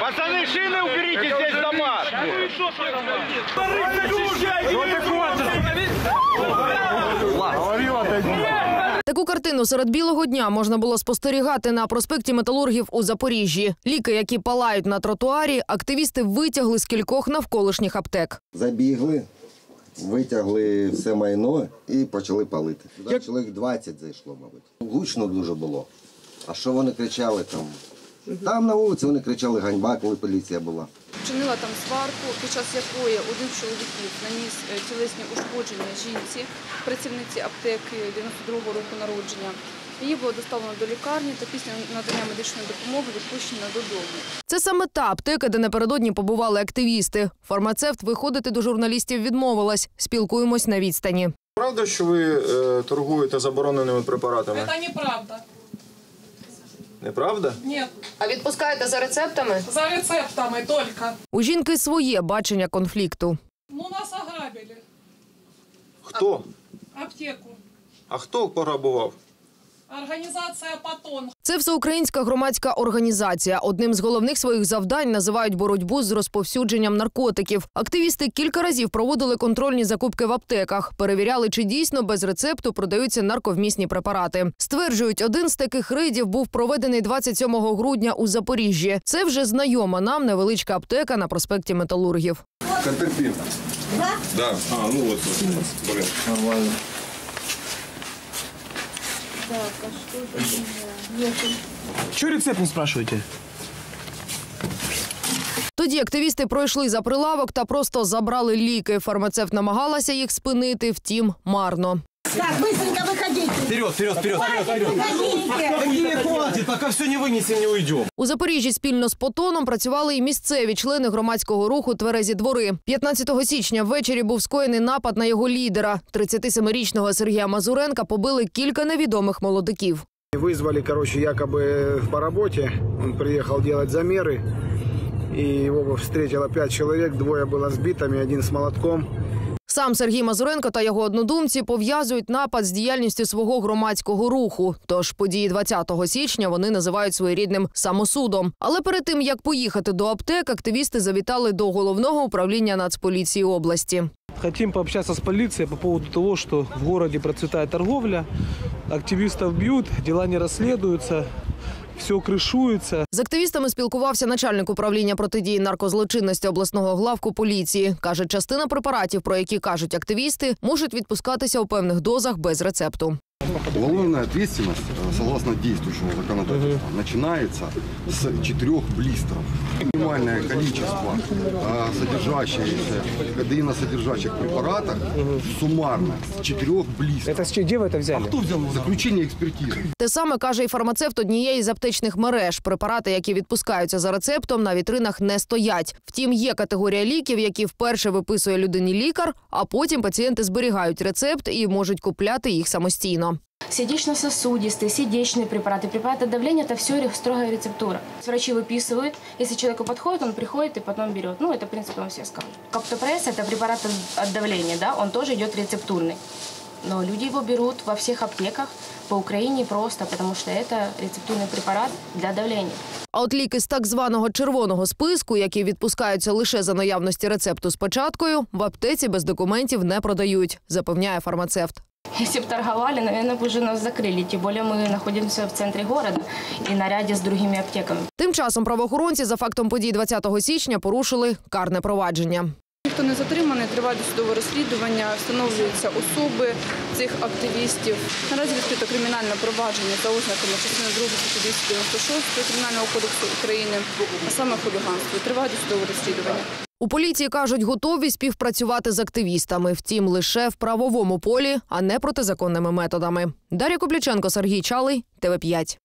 Пацаны, шины уберите здесь дома! Таку картину серед білого дня можна було спостерігати на проспекті Металургів у Запоріжжі. Ліки, які палають на тротуарі, активісти витягли з кількох навколишніх аптек. Забігли, витягли все майно і почали палити. Туди чоловік 20 зайшло, мабуть. Гучно дуже було. А що вони кричали там? Там на вулиці вони кричали ганьба, коли поліція була. Вчинила там сварку, під час якої один з чоловіків наніс е, тілесні ушкодження жінці, працівниці аптеки 92-го року народження. Її було доставлено до лікарні та після надання медичної допомоги відпущено додому. Це саме та аптека, де напередодні побували активісти. Фармацевт виходити до журналістів відмовилась. Спілкуємось на відстані. Правда, що ви е, торгуєте забороненими препаратами? Это неправда. Неправда? Ні. А відпускаєте за рецептами? за рецептами только. У жінки своє бачення конфлікту. Ну, нас ограбили. Хто? Аптеку. А хто пограбував? Организация «Патон». Це всеукраїнська громадська організація. Одним з головних своїх завдань називають боротьбу з розповсюдженням наркотиків. Активісти кілька разів проводили контрольні закупки в аптеках, перевіряли, чи дійсно без рецепту продаються нарковмісні препарати. Стверджують, один з таких рейдів був проведений 27 грудня у Запоріжжі. Це вже знайома нам невеличка аптека на проспекті Металургів. Да? Да. А, ну вот. Блин. Нормально. Чего рецепт не спрашиваете? Тоді активісти пройшли за прилавок та просто забрали ліки. Фармацевт намагалася їх спинити, втім, марно. Так, быстренько выходите. Вперед, вперед, вперед, вперед, вперед. Выходите. Не хватит, пока все не вынесем, не уйдем. У Запоріжжі спільно з Потоном працювали і місцеві члени громадського руху Тверезі двори. 15 січня ввечері був скоєний напад на його лідера. 37-річного Сергія Мазуренка побили кілька невідомих молодиків. Вызвали, короче, якобы по работе. Он приехал делать замеры. И его встретило пять человек. Двое было с битами, один с молотком. Сам Сергій Мазуренко та його однодумці пов'язують напад з діяльністю свого громадського руху. Тож події 20 січня вони називають своєрідним самосудом. Але перед тим як поїхати до аптек, активісти завітали до головного управління Нацполіції області. Хотим пообщаться с полицией по поводу того, что в городе процветает торговля, активистов бьют, дела не расследуются, все кришується. З активістами спілкувався начальник управління протидії наркозлочинності обласного главку поліції. Каже, частина препаратів, про які кажуть активісти, можуть відпускатися у певних дозах без рецепту. Уголовная ответственность, э, согласно действующему законодательству, начинается с четырех блистеров. Минимальное количество э, содержащихся, кадеиносодержащих препаратов суммарно с четырех блистеров. Это с где вы это взяли? Заключение экспертизы. Те саме каже і фармацевт однієї з аптечних мереж. Препарати, які відпускаються за рецептом, на вітринах не стоять. Втім, є категорія ліків, які вперше виписує людині лікар, а потім пацієнти зберігають рецепт і можуть купляти їх самостійно. Сердечно-сосудистые, сердечные препараты, препараты давления – это все строгая рецептура. Врачи выписывают, если человеку подходит, он приходит и потом берет. Ну, это, в принципе, вам все скажут. Каптопресс – это препарат от давления, да, он тоже идет рецептурный. Но люди его берут во всех аптеках по Украине просто, потому что это рецептурный препарат для давления. А от ліки з так званого червоного списку, які відпускаються лише за наявності рецепту з печаткою, в аптеці без документів не продають, запевняє фармацевт. Если бы торговали, наверное, бы уже нас закрыли. Тем более мы находимся в центре города и на ряде с другими аптеками. Тим часом правоохоронці за фактом подій 20 січня порушили карне провадження. Ніхто не затриманий, триває досудове розслідування, встановлюються особи цих активістів. Наразі відкрито кримінальне провадження за ознаками частини 2 статті 296 Кримінального кодексу України, а саме хуліганство. Триває досудове розслідування. У поліції кажуть, готові співпрацювати з активістами, втім лише в правовому полі, а не протизаконними методами. Дар'я Копліченко, Сергій Чалий, ТВ 5